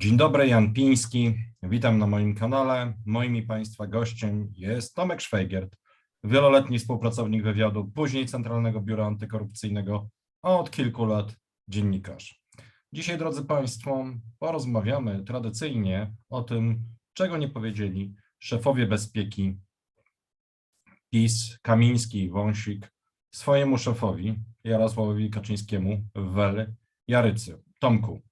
Dzień dobry, Jan Piński. Witam na moim kanale. Moim i Państwa gościem jest Tomek Szwajgiert, wieloletni współpracownik wywiadu, później Centralnego Biura Antykorupcyjnego, a od kilku lat dziennikarz. Dzisiaj, drodzy Państwo, porozmawiamy tradycyjnie o tym, czego nie powiedzieli szefowie bezpieki PiS, Kamiński i Wąsik swojemu szefowi Jarosławowi Kaczyńskiemu w Jarycy. Tomku,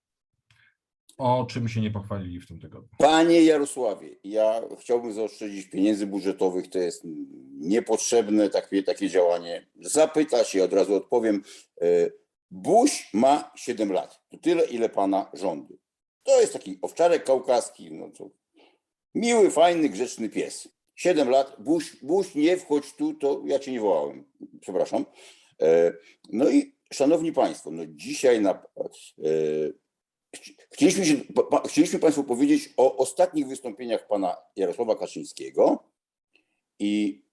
o czym się nie pochwalili w tym tygodniu? Panie Jarosławie, ja chciałbym zaoszczędzić pieniędzy budżetowych, to jest niepotrzebne takie, takie działanie. Zapytać i od razu odpowiem. E, Buś ma 7 lat. To tyle, ile pana rządy. To jest taki owczarek kaukaski. No to miły, fajny, grzeczny pies. 7 lat. Buś, Buś, nie wchodź tu, to ja cię nie wołałem. Przepraszam. E, No i szanowni państwo, no dzisiaj na, e, Chcieliśmy, się, chcieliśmy Państwu powiedzieć o ostatnich wystąpieniach pana Jarosława Kaczyńskiego i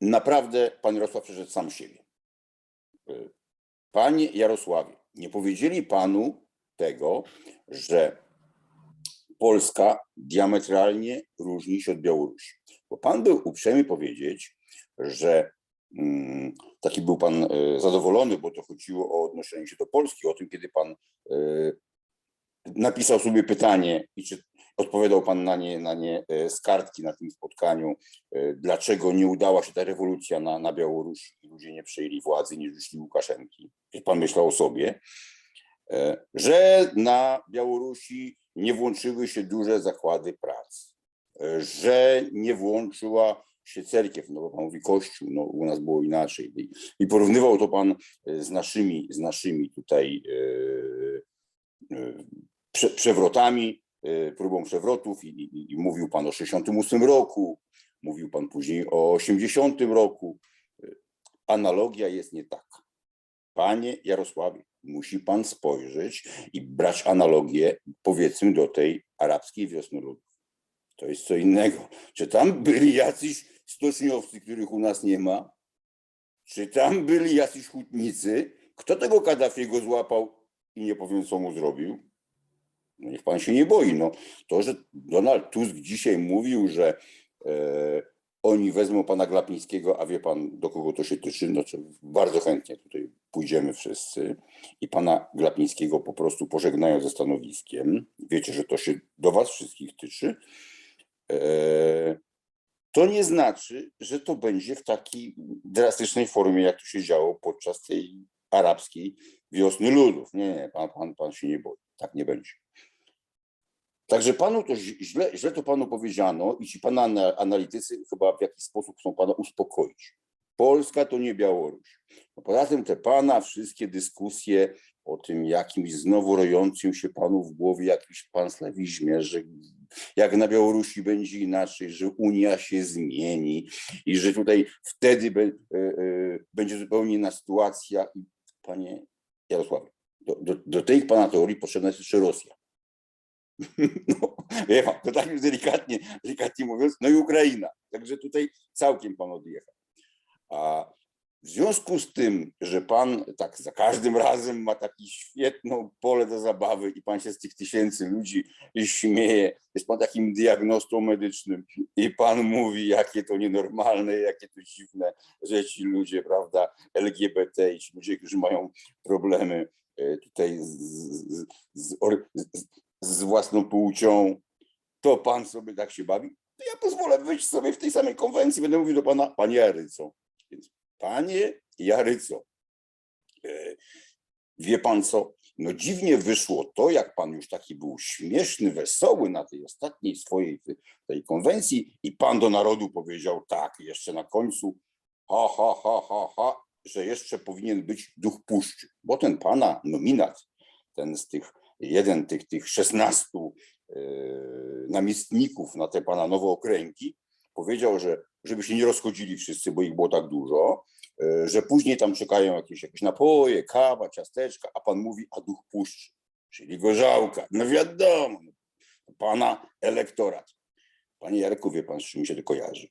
naprawdę pan Jarosław przeszedł sam siebie. Y, Panie Jarosławie, nie powiedzieli panu tego, że Polska diametralnie różni się od Białorusi. Bo pan był uprzejmy powiedzieć, że mm, taki był pan e, zadowolony, bo to chodziło o odnoszenie się do Polski, o tym, kiedy pan e, napisał sobie pytanie i czy odpowiadał pan na nie, na nie e, z kartki na tym spotkaniu, e, dlaczego nie udała się ta rewolucja na, na Białorusi i ludzie nie przejęli władzy, nie rzucili Łukaszenki. Pan myślał o sobie, e, że na Białorusi nie włączyły się duże zakłady pracy, że nie włączyła się cerkiew, no bo pan mówi kościół, no u nas było inaczej. I, porównywał to pan z naszymi, z naszymi tutaj e, prze, przewrotami, y, próbą przewrotów i, i, i mówił pan o 68 roku, mówił pan później o 80 roku. Y, Analogia jest nie taka. Panie Jarosławie, musi pan spojrzeć i brać analogię powiedzmy do tej arabskiej wiosny ludów. To jest co innego. Czy tam byli jacyś stoczniowcy, których u nas nie ma? Czy tam byli jacyś hutnicy? Kto tego Kaddafiego złapał i nie powiem, co mu zrobił? No niech pan się nie boi. No, to, że Donald Tusk dzisiaj mówił, że e, oni wezmą pana Glapińskiego, a wie pan, do kogo to się tyczy, no to bardzo chętnie tutaj pójdziemy wszyscy i pana Glapińskiego po prostu pożegnają ze stanowiskiem. Wiecie, że to się do was wszystkich tyczy. E, to nie znaczy, że to będzie w takiej drastycznej formie, jak to się działo podczas tej arabskiej wiosny ludów. Nie, nie, pan, pan, pan się nie boi. Tak nie będzie. Także panu to źle, źle to panu powiedziano i ci pana ana- analitycy chyba w jakiś sposób chcą pana uspokoić. Polska to nie Białoruś. No poza tym te pana wszystkie dyskusje o tym jakimś znowu rojącym się panu w głowie jakimś panslawizmie, że jak na Białorusi będzie inaczej, że Unia się zmieni i że tutaj wtedy be, e, e, będzie zupełnie inna sytuacja. I Panie Jarosławie, do, do, do tej pana teorii potrzebna jest jeszcze Rosja. No, to tak już delikatnie, delikatnie mówiąc, no i Ukraina. Także tutaj całkiem pan odjechał. A w związku z tym, że pan tak za każdym razem ma takie świetną pole do zabawy i pan się z tych tysięcy ludzi śmieje, jest pan takim diagnostą medycznym i pan mówi, jakie to nienormalne, jakie to dziwne, że ci ludzie, prawda, LGBT i ci ludzie, którzy mają problemy e, tutaj z, z, z, z, własną płcią, to pan sobie tak się bawi, to ja pozwolę wyjść sobie w tej samej konwencji. Będę mówił do pana, panie Jaryco. Więc panie Jaryco, e, wie pan co? No dziwnie wyszło to, jak pan już taki był śmieszny, wesoły na tej ostatniej swojej tej- konwencji i pan do narodu powiedział tak, jeszcze na końcu, ha, ha, ha, ha, ha, że jeszcze powinien być duch puszczy, bo ten pana nominat, ten z tych, jeden tych, tych 16 e, namiestników na te pana nowe okręgi, powiedział, że żeby się nie rozchodzili wszyscy, bo ich było tak dużo, e, że później tam czekają jakieś, jakieś napoje, kawa, ciasteczka, a pan mówi, a duch puszczy, czyli gorzałka. No wiadomo, pana elektorat. Panie Jarku, wie pan, z czym się to kojarzy?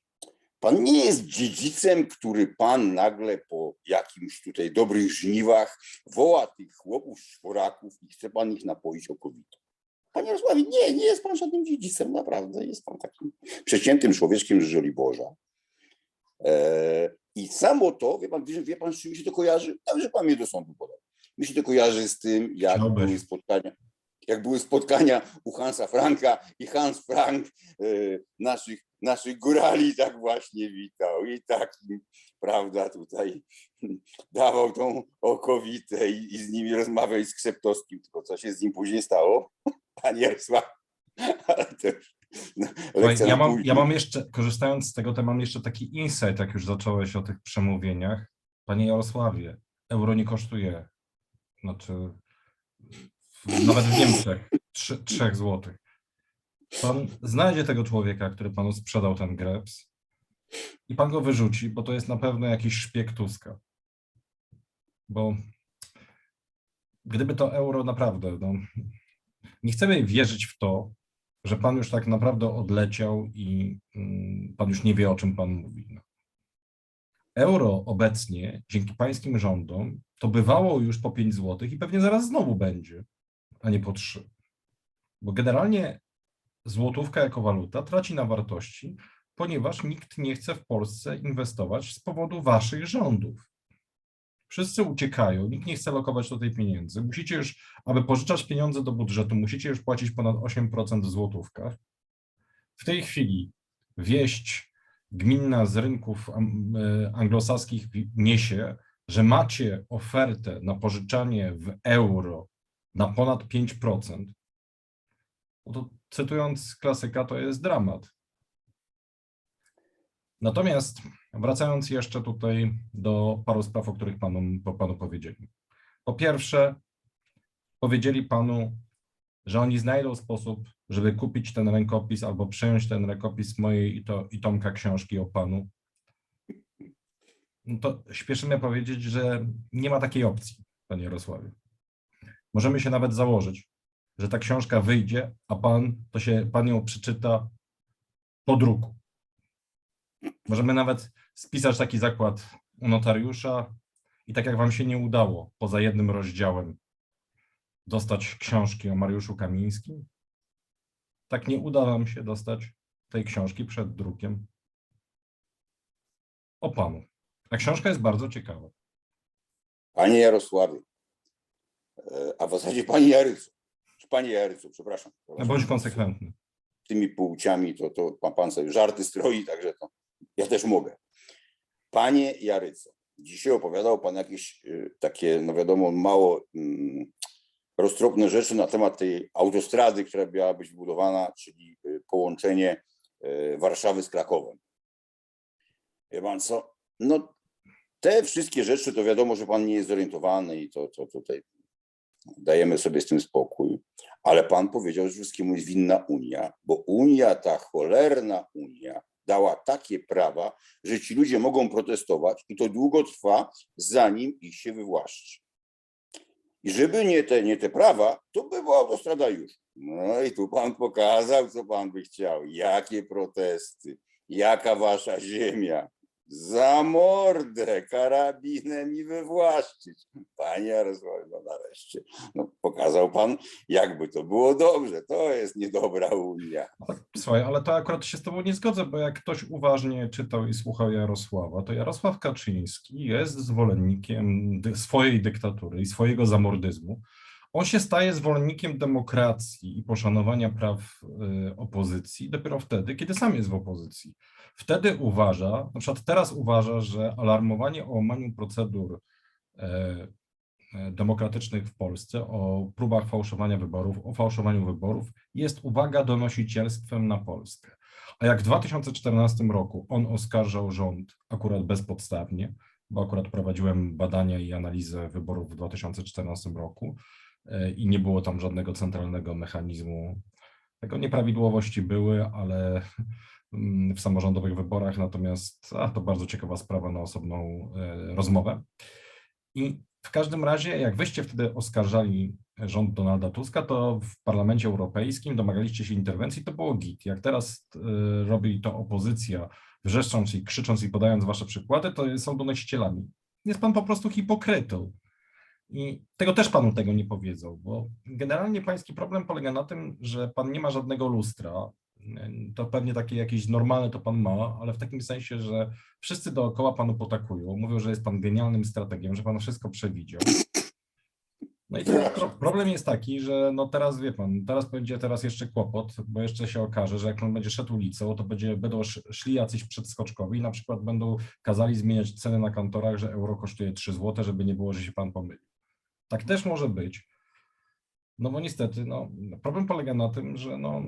Pan nie jest dziedzicem, który pan nagle po jakimś tutaj dobrych żniwach woła tych chłopów, czworaków i chce pan ich napoić okowitą. Panie Jarosławie, nie, nie jest pan żadnym dziedzicem, naprawdę. Jest pan takim przeciętym człowieczkiem z Żoliborza. E, I samo to, wie pan, wie pan, z czym mi się to kojarzy? Nawet, że pan mnie do sądu podał. Mi się to kojarzy z tym, jak Chciałbyś. były spotkania, jak były spotkania u Hansa Franka i Hans Frank e, naszych, naszych górali tak właśnie witał i tak, prawda, tutaj dawał tą okowitę i, i z nimi rozmawiał i z Krzeptowskim, tylko co się z nim później stało? Panie Jarosław, ale już no, ja mam, później. ja mam jeszcze, korzystając z tego, to mam jeszcze taki insight, jak już zacząłeś o tych przemówieniach. Panie Jarosławie, euro nie kosztuje, znaczy w- nawet w Niemczech, 3, 3 złotych. Pan znajdzie tego człowieka, który panu sprzedał ten greps i pan go wyrzuci, bo to jest na pewno jakiś szpieg Tuska. Bo gdyby to euro naprawdę, no, nie chcemy wierzyć w to, że pan już tak naprawdę odleciał i mm, pan już nie wie, o czym pan mówi. No. Euro obecnie, dzięki pańskim rządom, to bywało już po 5 zł i pewnie zaraz znowu będzie, a nie po 3. Bo generalnie złotówka jako waluta traci na wartości, ponieważ nikt nie chce w Polsce inwestować z powodu waszych rządów. Wszyscy uciekają, nikt nie chce lokować tutaj pieniędzy. Musicie już, aby pożyczać pieniądze do budżetu, musicie już płacić ponad 8% w złotówkach. W tej chwili wieść gminna z rynków e, anglosaskich niesie, że macie ofertę na pożyczanie w euro na ponad 5%. No to cytując klasyka, to jest dramat. Natomiast wracając jeszcze tutaj do paru spraw, o których panu, panu powiedzieli. Po pierwsze, powiedzieli panu, że oni znajdą sposób, żeby kupić ten rękopis albo przejąć ten rękopis mojej i, to, i Tomka książki o panu. No to śpieszy mnie powiedzieć, że nie ma takiej opcji, panie Jarosławie. Możemy się nawet założyć, że ta książka wyjdzie, a pan to się pan ją przeczyta po druku. Możemy nawet spisać taki zakład u notariusza i tak jak wam się nie udało poza jednym rozdziałem dostać książki o Mariuszu Kamińskim, tak nie uda wam się dostać tej książki przed drukiem o panu. A książka jest bardzo ciekawa. Panie Jarosławie, e, a w zasadzie Pani Jarycu, czy Panie Jarycu, przepraszam. Bądź konsekwentny. tymi płciami, to, to pan, pan sobie żarty stroi, także to ja też mogę. Panie Jaryco, dzisiaj opowiadał pan jakieś y, takie, no wiadomo, mało mm, roztropne rzeczy na temat tej autostrady, która miała być budowana, czyli y, połączenie y, Warszawy z Krakowem. Wie pan co? No te wszystkie rzeczy to wiadomo, że pan nie jest zorientowany i to, to tutaj dajemy sobie z tym spokój. Ale pan powiedział, że wszystkiemu jest winna Unia, bo Unia, ta cholerna Unia, dała takie prawa, że ci ludzie mogą protestować i to długo trwa, zanim ich się wywłaszczy. I żeby nie te, nie te prawa, to by była autostrada już. No i tu pan pokazał, co pan by chciał. Jakie protesty, jaka wasza ziemia. Za mordę karabinem i wywłaszczyć. Panie Jarosławie, no nareszcie. No, pokazał pan, jakby to było dobrze. To jest niedobra Unia. Ale, Słuchaj, ale to akurat się z tobą nie zgodzę, bo jak ktoś uważnie czytał i słuchał Jarosława, to Jarosław Kaczyński jest zwolennikiem swojej dyktatury i swojego zamordyzmu. On się staje zwolennikiem demokracji i poszanowania praw y, opozycji dopiero wtedy, kiedy sam jest w opozycji. Wtedy uważa, na przykład teraz uważa, że alarmowanie o łamaniu procedur e, e, demokratycznych w Polsce, o próbach fałszowania wyborów, o fałszowaniu wyborów jest, uwaga, donosicielstwem na Polskę. A jak w 2014 roku on oskarżał rząd akurat bezpodstawnie, bo akurat prowadziłem badania i analizę wyborów w 2014 roku e, i nie było tam żadnego centralnego mechanizmu. Tego nieprawidłowości były, ale w samorządowych wyborach, natomiast a, to bardzo ciekawa sprawa na osobną e, rozmowę. I w każdym razie, jak wyście wtedy oskarżali rząd Donalda Tuska, to w Parlamencie Europejskim domagaliście się interwencji, to było git. Jak teraz y, robi to opozycja, wrzeszcząc i krzycząc i podając wasze przykłady, to są donosicielami. Jest pan po prostu hipokrytą. I tego też panu tego nie powiedzą, bo generalnie pański problem polega na tym, że pan nie ma żadnego lustra. To pewnie takie jakieś normalne to pan ma, ale w takim sensie, że wszyscy dookoła panu potakują, mówią, że jest pan genialnym strategiem, że pan wszystko przewidział. No i problem jest taki, że no teraz wie pan, teraz będzie teraz jeszcze kłopot, bo jeszcze się okaże, że jak on będzie szedł ulicą, to będzie, będą sz- szli jacyś przedskoczkowi i na przykład będą kazali zmieniać ceny na kantorach, że euro kosztuje 3 zł, żeby nie było, że się pan pomylił. Tak też może być. No bo niestety, no, problem polega na tym, że no,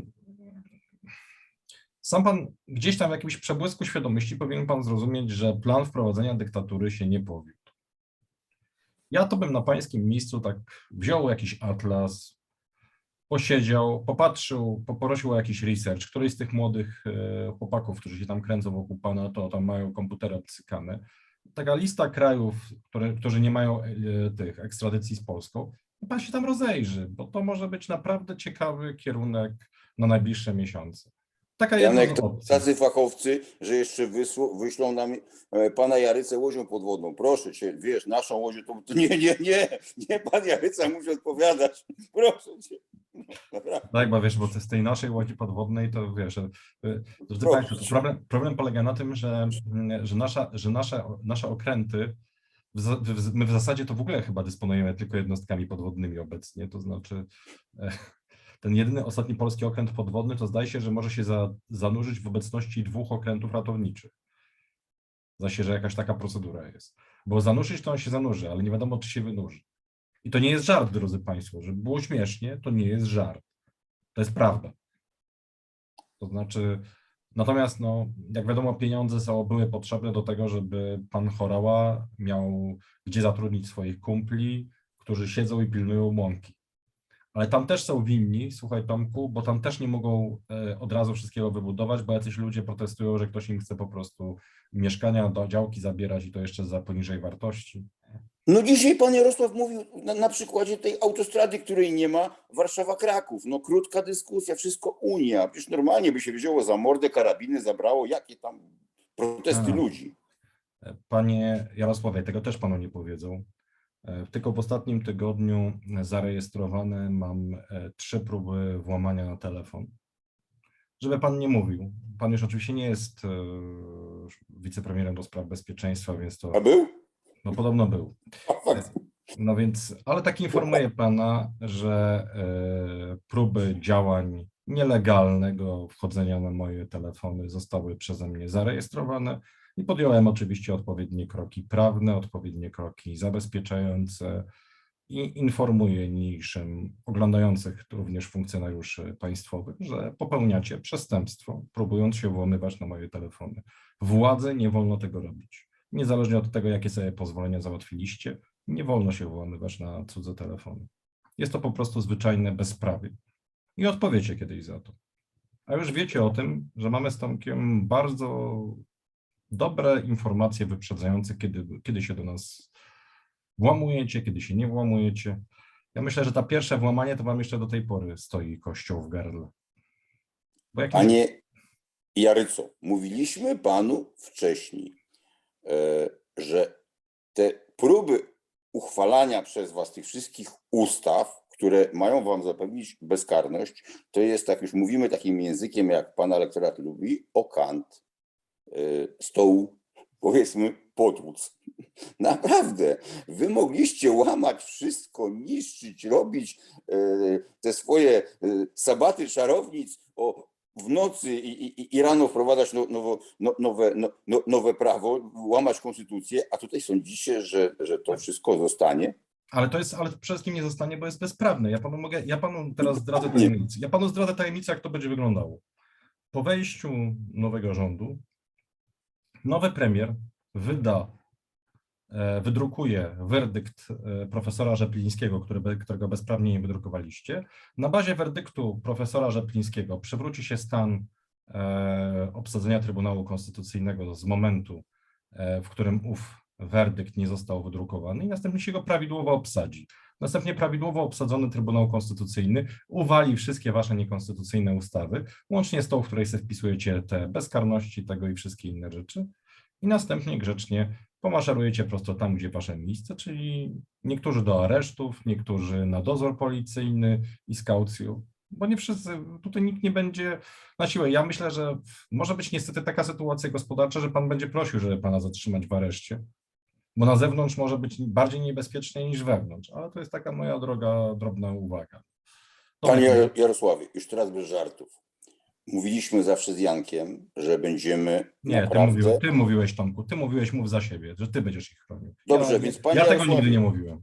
sam pan gdzieś tam w jakimś przebłysku świadomości powinien pan zrozumieć, że plan wprowadzenia dyktatury się nie powiódł. Ja to bym na pańskim miejscu tak wziął jakiś atlas, posiedział, popatrzył, poprosił o jakiś research. Któryś z tych młodych e, chłopaków, którzy się tam kręcą wokół pana, to tam mają komputery obcykane. Taka lista krajów, które, którzy nie mają e, tych ekstradycji z Polską, pan się tam rozejrzy, bo to może być naprawdę ciekawy kierunek na najbliższe miesiące. Taka jedna Janek, z to opcji. tacy fachowcy, że jeszcze wysło, wyślą nam e, pana Jarycę łodzią podwodną. Proszę cię, wiesz, naszą łodzią to, to nie, nie, nie, nie, pan Jaryca musi odpowiadać. Proszę cię. No, naprawdę. Tak, bo wiesz, bo z tej naszej łodzi podwodnej, to wiesz, e, drodzy Proszę Państwo, to problem, problem polega na tym, że, mm, że, nasza, że nasze, nasze okręty, w, za- w, my w zasadzie to w ogóle chyba dysponujemy tylko jednostkami podwodnymi obecnie, to znaczy e, ten jedyny ostatni polski okręt podwodny, to zdaje się, że może się za, zanurzyć w obecności dwóch okrętów ratowniczych. Zdaje się, że jakaś taka procedura jest. Bo zanurzyć to on się zanurzy, ale nie wiadomo, czy się wynurzy. I to nie jest żart, drodzy Państwo, żeby było śmiesznie, to nie jest żart. To jest prawda. To znaczy, natomiast, no, jak wiadomo, pieniądze są, były potrzebne do tego, żeby pan Chorała miał gdzie zatrudnić swoich kumpli, którzy siedzą i pilnują łąki. Ale tam też są winni, słuchaj Tomku, bo tam też nie mogą e, od razu wszystkiego wybudować, bo jacyś ludzie protestują, że ktoś im chce po prostu mieszkania, do działki zabierać i to jeszcze za poniżej wartości. No dzisiaj pan Jarosław mówił na, na przykładzie tej autostrady, której nie ma, Warszawa-Kraków. No krótka dyskusja, wszystko Unia. Przecież normalnie by się wzięło za mordę, karabiny zabrało, jakie tam protesty Tak. ludzi. Panie Jarosławie, tego też panu nie powiedzą. E, Tylko w ostatnim tygodniu zarejestrowane mam e, trzy próby włamania na telefon. Żeby pan nie mówił. Pan już oczywiście nie jest e, wicepremierem do spraw bezpieczeństwa, więc to A był? no, podobno był. No więc, ale tak informuję pana, że e, próby działań nielegalnego wchodzenia na moje telefony zostały przeze mnie zarejestrowane i podjąłem oczywiście odpowiednie kroki prawne, odpowiednie kroki zabezpieczające i informuję niniejszym oglądających również funkcjonariuszy państwowych, że popełniacie przestępstwo, próbując się włamywać na moje telefony. Władzy nie wolno tego robić. Niezależnie od tego, jakie sobie pozwolenia załatwiliście, nie wolno się włamywać na cudze telefony. Jest to po prostu zwyczajne bezprawie. I odpowiecie kiedyś za to. A już wiecie o tym, że mamy z Tomkiem bardzo dobre informacje wyprzedzające, kiedy, kiedy się do nas włamujecie, kiedy się nie włamujecie. Ja myślę, że ta pierwsze włamanie to wam jeszcze do tej pory stoi kościoł w gardle. Bo jak nie, Panie Jaryco, mówiliśmy panu wcześniej, e, że te próby uchwalania przez was tych wszystkich ustaw, które mają wam zapewnić bezkarność, to jest, tak już mówimy takim językiem, jak pan elektorat lubi, okant, stołu, powiedzmy, potłuc. Naprawdę, wy mogliście łamać wszystko, niszczyć, robić e, te swoje e, sabaty czarownic o, w nocy i, i, i rano wprowadzać no, nowo, no, nowe, no, no, nowe prawo, łamać konstytucję, a tutaj sądzicie, że, że to wszystko zostanie? Ale to jest, ale przede wszystkim nie zostanie, bo jest bezprawne. Ja panu mogę, ja panu teraz zdradzę Nie. tajemnicę. Ja panu zdradzę tajemnicę, jak to będzie wyglądało. Po wejściu nowego rządu, nowy premier wyda, e, wydrukuje werdykt e, profesora Rzeplińskiego, który, którego bezprawnie nie wydrukowaliście. Na bazie werdyktu profesora Rzeplińskiego przywróci się stan e, obsadzenia Trybunału Konstytucyjnego z momentu, w którym ów werdykt nie został wydrukowany i następnie się go prawidłowo obsadzi. Następnie prawidłowo obsadzony Trybunał Konstytucyjny uwali wszystkie wasze niekonstytucyjne ustawy, łącznie z tą, w której sobie wpisujecie te bezkarności tego i wszystkie inne rzeczy. I następnie grzecznie pomaszerujecie prosto tam, gdzie wasze miejsce, czyli niektórzy do aresztów, niektórzy na dozór policyjny i z kaucją, bo nie wszyscy, tutaj nikt nie będzie na siłę. Ja myślę, że może być niestety taka sytuacja gospodarcza, że pan będzie prosił, żeby pana zatrzymać w areszcie, bo na zewnątrz może być bardziej niebezpiecznie niż wewnątrz, ale to jest taka moja droga, drobna uwaga. Panie Tomek, Jar- Jarosławie, już teraz bez żartów. Mówiliśmy zawsze z Jankiem, że będziemy Nie, ty, naprawdę... mówiłeś, ty mówiłeś, Tomku, ty mówiłeś, mów za siebie, że ty będziesz ich chronił. Dobrze, ja, więc panie Ja tego nigdy nie mówiłem.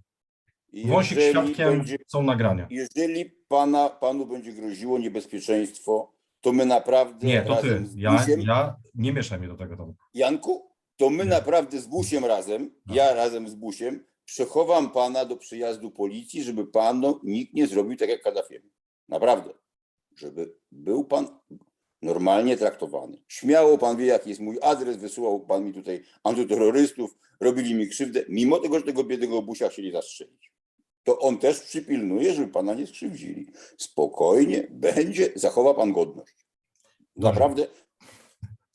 Wąsik świadkiem, będzie- są nagrania. Jeżeli pana, panu będzie groziło niebezpieczeństwo, to my naprawdę Nie, to ty. Ja, ja nie mieszaj mnie do tego, Tomku. Janku, to my naprawdę z Busiem razem, No. ja razem z Busiem, przechowam pana do przyjazdu policji, żeby panu nikt nie zrobił tak jak Kaddafiemu. Naprawdę. Żeby był pan normalnie traktowany. Śmiało pan wie, jaki jest mój adres, wysyłał pan mi tutaj antyterrorystów, robili mi krzywdę, mimo tego, że tego biednego Busia chcieli zastrzelić. To on też przypilnuje, żeby pana nie skrzywdzili. Spokojnie, będzie, zachowa pan godność. Dobrze. Naprawdę,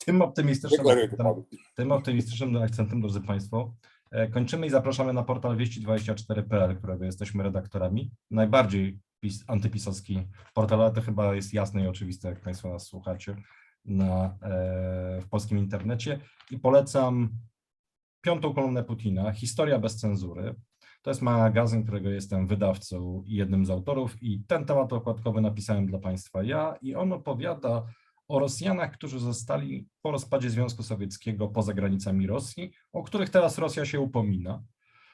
Tym optymistycznym, akcentem, tym optymistycznym akcentem, drodzy Państwo, e, kończymy i zapraszamy na portal wieści24.pl, którego jesteśmy redaktorami. Najbardziej pis, antypisowski portal, ale to chyba jest jasne i oczywiste, jak Państwo nas słuchacie na, e, w polskim internecie. I polecam piątą kolumnę Putina, Historia bez cenzury. To jest magazyn, którego jestem wydawcą i jednym z autorów i ten temat okładkowy napisałem dla Państwa ja i on opowiada o Rosjanach, którzy zostali po rozpadzie Związku Sowieckiego poza granicami Rosji, o których teraz Rosja się upomina.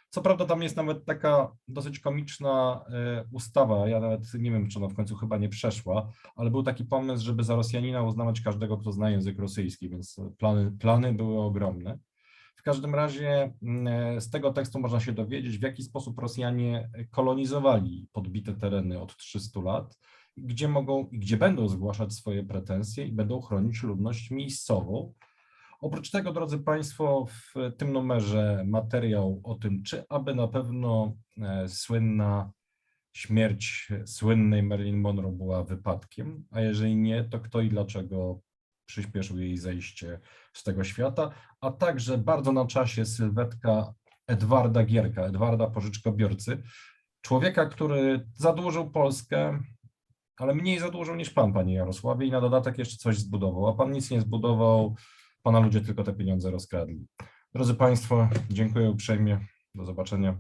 Co prawda tam jest nawet taka dosyć komiczna e, ustawa, ja nawet nie wiem, czy ona w końcu chyba nie przeszła, ale był taki pomysł, żeby za Rosjanina uznawać każdego, kto zna język rosyjski, więc plany, plany były ogromne. W każdym razie mm, z tego tekstu można się dowiedzieć, w jaki sposób Rosjanie kolonizowali podbite tereny od 300 lat, gdzie mogą i gdzie będą zgłaszać swoje pretensje i będą chronić ludność miejscową. Oprócz tego, drodzy Państwo, w tym numerze materiał o tym, czy aby na pewno e, słynna śmierć słynnej Marilyn Monroe była wypadkiem, a jeżeli nie, to kto i dlaczego przyspieszył jej zejście z tego świata, a także bardzo na czasie sylwetka Edwarda Gierka, Edwarda Pożyczkobiorcy, człowieka, który zadłużył Polskę, ale mniej zadłużył niż pan, panie Jarosławie, i na dodatek jeszcze coś zbudował, a pan nic nie zbudował, pana ludzie tylko te pieniądze rozkradli. Drodzy Państwo, dziękuję uprzejmie, do zobaczenia.